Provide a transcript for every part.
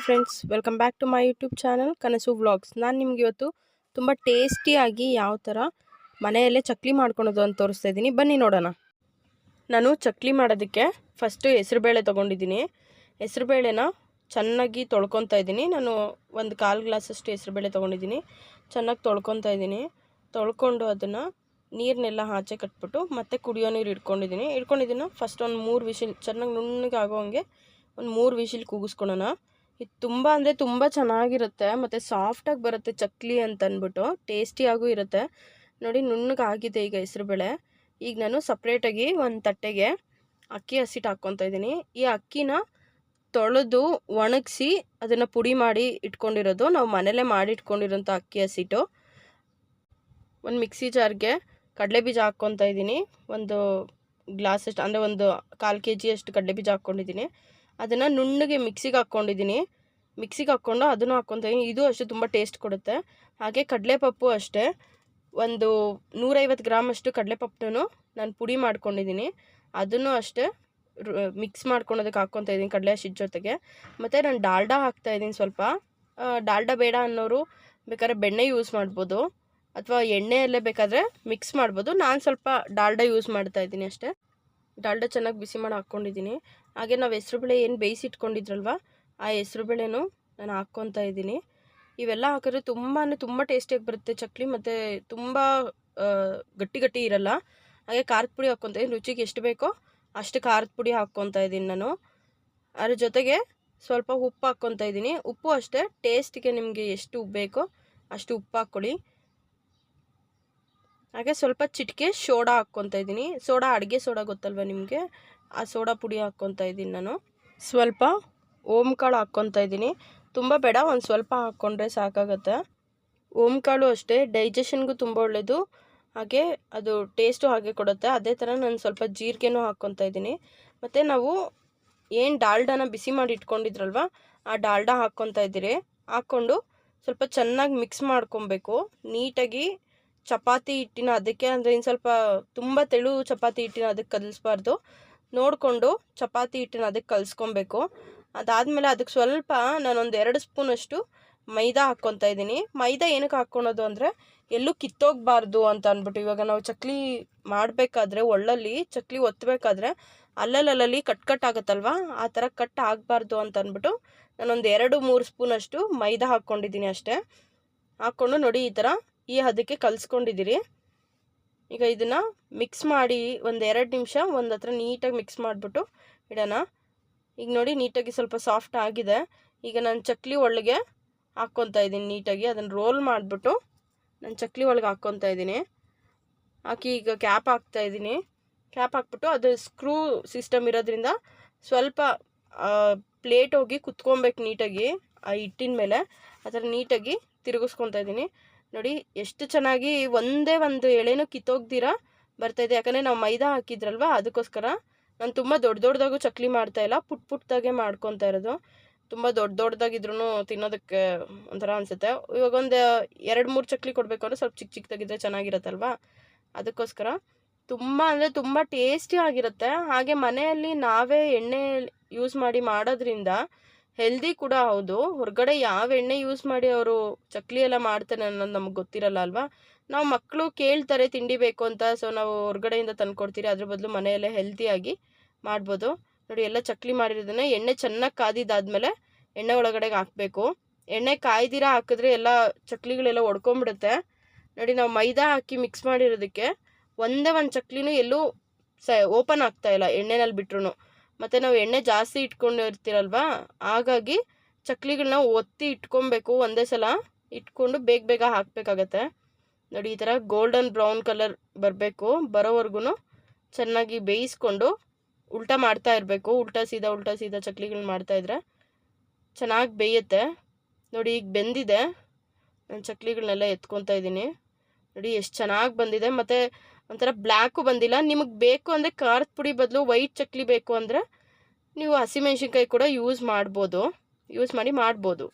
Hi friends welcome back to my YouTube channel Kanasu vlogs ನಾನು ನಿಮ್ಗೆ ಇವತ್ತು ತುಂಬ ಟೇಸ್ಟಿಯಾಗಿ ಯಾವ ಥರ ಮನೆಯಲ್ಲೇ ಚಕ್ಲಿ ಮಾಡ್ಕೊಳೋದು ಅಂತ ತೋರಿಸ್ತಾ ಇದ್ದೀನಿ. ಬನ್ನಿ ನೋಡೋಣ. ನಾನು ಚಕ್ಲಿ ಮಾಡೋದಕ್ಕೆ ಫಸ್ಟು ಹೆಸರುಬೇಳೆ ತೊಗೊಂಡಿದ್ದೀನಿ. ಹೆಸರುಬೇಳೆನ ಚೆನ್ನಾಗಿ ತೊಳ್ಕೊತಾ ಇದ್ದೀನಿ. ನಾನು ಒಂದು ಕಾಲು ಗ್ಲಾಸಷ್ಟು ಹೆಸರುಬೇಳೆ ತೊಗೊಂಡಿದ್ದೀನಿ. ಚೆನ್ನಾಗಿ ತೊಳ್ಕೊತಾ ಇದ್ದೀನಿ. ತೊಳ್ಕೊಂಡು ಅದನ್ನು ನೀರನ್ನೆಲ್ಲ ಆಚೆ ಕಟ್ಬಿಟ್ಟು ಮತ್ತೆ ಕುಡಿಯೋ ನೀರು ಇಟ್ಕೊಂಡಿದ್ದೀನಿ. ಇಟ್ಕೊಂಡಿದ್ದೀನಿ ಫಸ್ಟ್ ಒಂದು ಮೂರು ವಿಷಿಲ್, ಚೆನ್ನಾಗಿ ನುಣ್ಣಗೆ ಆಗೋ ಹಂಗೆ ಒಂದು ಮೂರು ವಿಶಿಲ್ ಕೂಗಿಸ್ಕೊಳೋಣ. ಇದು ತುಂಬ ಅಂದರೆ ತುಂಬ ಚೆನ್ನಾಗಿರುತ್ತೆ. ಮತ್ತು ಸಾಫ್ಟಾಗಿ ಬರುತ್ತೆ ಚಕ್ಲಿ ಅಂತ ಟೇಸ್ಟಿಯಾಗೂ ಇರುತ್ತೆ. ನೋಡಿ ನುಣ್ಣಗೆ ಆಗಿದೆ ಈಗ ಹೆಸ್ರುಬೇಳೆ ಈಗ ನಾನು ಸಪ್ರೇಟಾಗಿ ಒಂದು ತಟ್ಟೆಗೆ ಅಕ್ಕಿ ಹಸಿಟ್ಟು ಹಾಕ್ಕೊತಾ ಇದ್ದೀನಿ. ಈ ಅಕ್ಕಿನ ತೊಳೆದು ಒಣಗಿಸಿ ಅದನ್ನು ಪುಡಿ ಮಾಡಿ ಇಟ್ಕೊಂಡಿರೋದು. ನಾವು ಮನೇಲೇ ಮಾಡಿ ಇಟ್ಕೊಂಡಿರೋಂಥ ಅಕ್ಕಿ ಹಸಿಟ್ಟು ಒಂದು ಮಿಕ್ಸಿ ಜಾರ್ಗೆ ಕಡಲೆ ಬೀಜ ಹಾಕ್ಕೊತಾ ಇದ್ದೀನಿ. ಒಂದು ಗ್ಲಾಸಷ್ಟು ಅಂದರೆ ಒಂದು ಕಾಲು ಕೆ ಜಿಯಷ್ಟು ಕಡಲೆ ಬೀಜ ಹಾಕ್ಕೊಂಡಿದ್ದೀನಿ. ಅದನ್ನು ನುಣ್ಣಗೆ ಮಿಕ್ಸಿಗೆ ಹಾಕ್ಕೊಂಡಿದ್ದೀನಿ. ಮಿಕ್ಸಿಗೆ ಹಾಕ್ಕೊಂಡು ಅದನ್ನು ಹಾಕ್ಕೊತೀನಿ ಇದು ಅಷ್ಟೇ ತುಂಬ ಟೇಸ್ಟ್ ಕೊಡುತ್ತೆ. ಹಾಗೆ ಕಡಲೆಪಪ್ಪು ಅಷ್ಟೇ. ಒಂದು ನೂರೈವತ್ತು ಗ್ರಾಮಷ್ಟು ಕಡಲೆಪಪ್ಪನ್ನು ನಾನು ಪುಡಿ ಮಾಡ್ಕೊಂಡಿದ್ದೀನಿ ಅದನ್ನು ಅಷ್ಟೇ ಮಿಕ್ಸ್ ಮಾಡ್ಕೊಳೋದಕ್ಕೆ ಹಾಕ್ಕೊತಾ ಇದ್ದೀನಿ ಕಡಲೆ ಹಸಿದ ಜೊತೆಗೆ. ಮತ್ತು ನಾನು ಡಾಲ್ಡಾ ಹಾಕ್ತಾಯಿದ್ದೀನಿ ಸ್ವಲ್ಪ. ಡಾಲ್ಡಾ ಬೇಡ ಅನ್ನೋರು ಬೇಕಾದ್ರೆ ಬೆಣ್ಣೆ ಯೂಸ್ ಮಾಡ್ಬೋದು. ಅಥವಾ ಎಣ್ಣೆಯಲ್ಲೇ ಬೇಕಾದರೆ ಮಿಕ್ಸ್ ಮಾಡ್ಬೋದು. ನಾನು ಸ್ವಲ್ಪ ಡಾಲ್ಡಾ ಯೂಸ್ ಮಾಡ್ತಾ ಇದ್ದೀನಿ ಅಷ್ಟೇ. ಡಾಲ್ಡ ಚೆನ್ನಾಗಿ ಬಿಸಿ ಮಾಡಿ ಹಾಕ್ಕೊಂಡಿದ್ದೀನಿ ಹಾಗೆ ನಾವು ಹೆಸ್ರುಬೇಳೆ ಏನು ಬೇಯಿಸಿಟ್ಕೊಂಡಿದ್ರಲ್ವ ಆ ಹೆಸ್ರುಬೇಳೆನೂ ನಾನು ಹಾಕ್ಕೊತಾ ಇದ್ದೀನಿ. ಇವೆಲ್ಲ ಹಾಕಿದ್ರೆ ತುಂಬಾ ತುಂಬ ಟೇಸ್ಟಿಯಾಗಿ ಬರುತ್ತೆ ಚಕ್ಲಿ ಮತ್ತು ತುಂಬ ಗಟ್ಟಿ ಗಟ್ಟಿ ಇರಲ್ಲ. ಹಾಗೆ ಖಾರದ ಪುಡಿ ಹಾಕ್ಕೊತ ಇದ್ದೀನಿ. ರುಚಿಗೆ ಎಷ್ಟು ಬೇಕೋ ಅಷ್ಟು ಖಾರದ ಪುಡಿ ಹಾಕ್ಕೊತಾ ಇದ್ದೀನಿ ನಾನು. ಅದ್ರ ಜೊತೆಗೆ ಸ್ವಲ್ಪ ಉಪ್ಪು ಹಾಕ್ಕೊತಾ ಇದ್ದೀನಿ. ಉಪ್ಪು ಅಷ್ಟೇ, ಟೇಸ್ಟಿಗೆ ನಿಮಗೆ ಎಷ್ಟು ಬೇಕೋ ಅಷ್ಟು ಉಪ್ಪು ಹಾಕ್ಕೊಳ್ಳಿ. ಹಾಗೆ ಸ್ವಲ್ಪ ಚಿಟಿಕೆ ಸೋಡಾ ಹಾಕ್ಕೊತಾ ಇದ್ದೀನಿ. ಸೋಡಾ ಅಡುಗೆ ಸೋಡಾ ಗೊತ್ತಲ್ವ ನಿಮಗೆ? ಆ ಸೋಡಾ ಪುಡಿ ಹಾಕ್ಕೊತಾ ಇದ್ದೀನಿ ನಾನು. ಸ್ವಲ್ಪ ಓಂಕಾಳು ಹಾಕ್ಕೊತಾ ಇದ್ದೀನಿ. ತುಂಬ ಬೇಡ, ಒಂದು ಸ್ವಲ್ಪ ಹಾಕ್ಕೊಂಡ್ರೆ ಸಾಕಾಗತ್ತೆ. ಕಾಳು ಅಷ್ಟೇ, ಡೈಜೆಷನ್ಗೂ ತುಂಬ ಒಳ್ಳೆಯದು ಹಾಗೆ ಅದು ಟೇಸ್ಟು ಹಾಗೆ ಕೊಡುತ್ತೆ. ಅದೇ ಥರ ನಾನು ಸ್ವಲ್ಪ ಜೀರಿಗೆನೂ ಹಾಕ್ಕೊತಾ ಇದ್ದೀನಿ. ಮತ್ತು ನಾವು ಏನು ಡಾಲ್ಡಾನ ಬಿಸಿ ಮಾಡಿ ಇಟ್ಕೊಂಡಿದ್ರಲ್ವ, ಆ ಡಾಲ್ಡಾ ಹಾಕ್ಕೊತಾ ಇದ್ದೀರಿ. ಹಾಕ್ಕೊಂಡು ಸ್ವಲ್ಪ ಚೆನ್ನಾಗಿ ಮಿಕ್ಸ್ ಮಾಡ್ಕೊಬೇಕು. ನೀಟಾಗಿ ಚಪಾತಿ ಹಿಟ್ಟಿನ ಅದಕ್ಕೆ ಅಂದರೆ ಇನ್ನು ಸ್ವಲ್ಪ ತುಂಬ ತೆಳು ಚಪಾತಿ ಹಿಟ್ಟಿನ ಅದಕ್ಕೆ ಕಲಿಸ್ಬಾರ್ದು. ನೋಡಿಕೊಂಡು ಚಪಾತಿ ಹಿಟ್ಟಿನ ಅದಕ್ಕೆ ಕಲಿಸ್ಕೊಬೇಕು. ಅದಾದಮೇಲೆ ಅದಕ್ಕೆ ಸ್ವಲ್ಪ ನಾನೊಂದು ಎರಡು ಸ್ಪೂನಷ್ಟು ಮೈದಾ ಹಾಕ್ಕೊತಾ ಇದ್ದೀನಿ. ಮೈದಾ ಏನಕ್ಕೆ ಹಾಕ್ಕೊಳೋದು ಅಂದರೆ, ಎಲ್ಲೂ ಕಿತ್ತೋಗ್ಬಾರ್ದು ಅಂತ ಅಂದ್ಬಿಟ್ಟು ಇವಾಗ ನಾವು ಚಕ್ಲಿ ಮಾಡಬೇಕಾದ್ರೆ, ಒಳ್ಳಲ್ಲಿ ಚಕ್ಲಿ ಒತ್ತಬೇಕಾದ್ರೆ ಅಲ್ಲಲ್ಲಲ್ಲಿ ಕಟ್ ಕಟ್ ಆಗುತ್ತಲ್ವ? ಆ ಥರ ಕಟ್ ಆಗಬಾರ್ದು ಅಂತ ಅಂದ್ಬಿಟ್ಟು ನಾನೊಂದು ಎರಡು ಮೂರು ಸ್ಪೂನಷ್ಟು ಮೈದಾ ಹಾಕ್ಕೊಂಡಿದ್ದೀನಿ ಅಷ್ಟೇ. ಹಾಕ್ಕೊಂಡು ನೋಡಿ ಈ ಥರ ಈ ಹದಕ್ಕೆ ಕಲಿಸ್ಕೊಂಡಿದ್ದೀರಿ. ಈಗ ಇದನ್ನು ಮಿಕ್ಸ್ ಮಾಡಿ ಒಂದು ಎರಡು ನಿಮಿಷ ಒಂದು ಹತ್ರ ನೀಟಾಗಿ ಮಿಕ್ಸ್ ಮಾಡಿಬಿಟ್ಟು ಇಡೋಣ. ಈಗ ನೋಡಿ ನೀಟಾಗಿ ಸ್ವಲ್ಪ ಸಾಫ್ಟ್ ಆಗಿದೆ. ಈಗ ನಾನು ಚಕ್ಲಿ ಒಳಗೆ ಹಾಕ್ಕೊತಾ ಇದ್ದೀನಿ ನೀಟಾಗಿ. ಅದನ್ನು ರೋಲ್ ಮಾಡಿಬಿಟ್ಟು ನಾನು ಚಕ್ಲಿ ಒಳಗೆ ಹಾಕ್ಕೊತಾ ಇದ್ದೀನಿ. ಹಾಕಿ ಈಗ ಕ್ಯಾಪ್ ಹಾಕ್ತಾ ಇದ್ದೀನಿ. ಕ್ಯಾಪ್ ಹಾಕ್ಬಿಟ್ಟು ಅದು ಸ್ಕ್ರೂ ಸಿಸ್ಟಮ್ ಇರೋದ್ರಿಂದ ಸ್ವಲ್ಪ ಪ್ಲೇಟ್ ಹೋಗಿ ಕುತ್ಕೊಬೇಕು ನೀಟಾಗಿ, ಆ ಹಿಟ್ಟಿನ ಮೇಲೆ. ಆ ನೀಟಾಗಿ ತಿರುಗಿಸ್ಕೊತಾ ಇದ್ದೀನಿ. ನೋಡಿ ಎಷ್ಟು ಚೆನ್ನಾಗಿ ಒಂದೇ ಒಂದು ಎಳೆನೂ ಕಿತ್ತೋಗ್ದಿರ ಬರ್ತಾಯಿದೆ ಯಾಕಂದರೆ ನಾವು ಮೈದಾ ಹಾಕಿದ್ರಲ್ವ, ಅದಕ್ಕೋಸ್ಕರ ನಾನು ತುಂಬ ದೊಡ್ಡ ದೊಡ್ಡದಾಗು ಚಕ್ಲಿ ಮಾಡ್ತಾ ಇಲ್ಲ, ಪುಟ್ ಪುಟ್ಟದಾಗೆ ಮಾಡ್ಕೊತಾ ಇರೋದು. ತುಂಬ ದೊಡ್ಡ ದೊಡ್ಡದಾಗಿದ್ರೂ ತಿನ್ನೋದಕ್ಕೆ ಒಂಥರ ಅನಿಸುತ್ತೆ. ಇವಾಗ ಒಂದು ಎರಡು ಮೂರು ಚಕ್ಲಿ ಕೊಡಬೇಕು ಅಂದರೆ ಸ್ವಲ್ಪ ಚಿಕ್ಕ ಚಿಕ್ಕದಾಗಿದ್ದರೆ ಚೆನ್ನಾಗಿರುತ್ತಲ್ವ? ಅದಕ್ಕೋಸ್ಕರ ತುಂಬ ಅಂದರೆ ತುಂಬ ಟೇಸ್ಟಿ ಆಗಿರುತ್ತೆ. ಹಾಗೆ ಮನೆಯಲ್ಲಿ ನಾವೇ ಎಣ್ಣೆ ಯೂಸ್ ಮಾಡಿ ಮಾಡೋದ್ರಿಂದ ಹೆಲ್ದಿ ಕೂಡ ಹೌದು. ಹೊರಗಡೆ ಯಾವ ಎಣ್ಣೆ ಯೂಸ್ ಮಾಡಿ ಅವರು ಚಕ್ಲಿ ಎಲ್ಲ ಮಾಡ್ತಾರೆ ಅನ್ನೋದು ನಮ್ಗೆ ಗೊತ್ತಿರಲ್ಲ ಅಲ್ವಾ? ನಾವು ಮಕ್ಕಳು ಕೇಳ್ತಾರೆ ತಿಂಡಿ ಬೇಕು ಅಂತ, ಸೊ ನಾವು ಹೊರಗಡೆಯಿಂದ ತಂದುಕೊಡ್ತೀರಿ, ಅದ್ರ ಬದಲು ಮನೆಯಲ್ಲೇ ಹೆಲ್ತಿಯಾಗಿ ಮಾಡ್ಬೋದು. ನೋಡಿ, ಎಲ್ಲ ಚಕ್ಲಿ ಮಾಡಿರೋದನ್ನ ಎಣ್ಣೆ ಚೆನ್ನಾಗಿ ಕಾದಿದ್ದಾದಮೇಲೆ ಎಣ್ಣೆ ಒಳಗಡೆಗೆ ಹಾಕಬೇಕು. ಎಣ್ಣೆ ಕಾಯ್ದಿರ ಹಾಕಿದ್ರೆ ಎಲ್ಲ ಚಕ್ಲಿಗಳೆಲ್ಲ ಒಡ್ಕೊಂಬಿಡುತ್ತೆ. ನೋಡಿ, ನಾವು ಮೈದಾ ಹಾಕಿ ಮಿಕ್ಸ್ ಮಾಡಿರೋದಕ್ಕೆ ಒಂದೇ ಒಂದು ಚಕ್ಲಿನೂ ಎಲ್ಲೂ ಸ, ಓಪನ್ ಆಗ್ತಾ ಇಲ್ಲ ಎಣ್ಣೆನಲ್ಲಿ ಬಿಟ್ರು ಮತ್ತು ನಾವು ಎಣ್ಣೆ ಜಾಸ್ತಿ ಇಟ್ಕೊಂಡಿರ್ತೀರಲ್ವಾ? ಹಾಗಾಗಿ ಚಕ್ಲಿಗಳನ್ನ ಒತ್ತಿ ಇಟ್ಕೊಬೇಕು ಒಂದೇ ಸಲ. ಇಟ್ಕೊಂಡು ಬೇಗ ಬೇಗ ಹಾಕಬೇಕಾಗತ್ತೆ. ನೋಡಿ, ಈ ಥರ ಗೋಲ್ಡನ್ ಬ್ರೌನ್ ಕಲರ್ ಬರಬೇಕು. ಬರೋವರೆಗೂ ಚೆನ್ನಾಗಿ ಬೇಯಿಸ್ಕೊಂಡು ಉಲ್ಟಾ ಮಾಡ್ತಾ ಇರಬೇಕು. ಉಲ್ಟಾ ಸೀದಾ ಉಲ್ಟಾ ಸೀದಾ ಚಕ್ಲಿಗಳನ್ನ ಮಾಡ್ತಾಯಿದ್ರೆ ಚೆನ್ನಾಗಿ ಬೇಯುತ್ತೆ. ನೋಡಿ ಈಗ ಬೆಂದಿದೆ. ನಾನು ಚಕ್ಲಿಗಳನ್ನೆಲ್ಲ ಎತ್ಕೊತಾ ಇದ್ದೀನಿ. ನೋಡಿ ಎಷ್ಟು ಚೆನ್ನಾಗಿ ಬಂದಿದೆ. ಮತ್ತು ಒಂಥರ ಬ್ಲ್ಯಾಕು ಬಂದಿಲ್ಲ. ನಿಮಗೆ ಬೇಕು ಅಂದರೆ ಖಾರದ ಪುಡಿ ಬದಲು ವೈಟ್ ಚಕ್ಲಿ ಬೇಕು ಅಂದರೆ ನೀವು ಹಸಿಮೆಣ್ಸಿನ್ಕಾಯಿ ಕೂಡ ಯೂಸ್ ಮಾಡ್ಬೋದು. ಯೂಸ್ ಮಾಡಿ ಮಾಡ್ಬೋದು.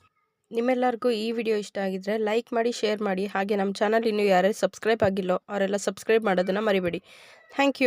ನಿಮ್ಮೆಲ್ಲರಿಗೂ ಈ ವಿಡಿಯೋ ಇಷ್ಟ ಆಗಿದ್ರೆ ಲೈಕ್ ಮಾಡಿ, ಶೇರ್ ಮಾಡಿ. ಹಾಗೆ ನಮ್ಮ ಚಾನಲ್ ಇನ್ನೂ ಯಾರೇ ಸಬ್ಸ್ಕ್ರೈಬ್ ಆಗಿಲ್ಲೋ ಅವರೆಲ್ಲ ಸಬ್ಸ್ಕ್ರೈಬ್ ಮಾಡೋದನ್ನು ಮರಿಬೇಡಿ. Thank you.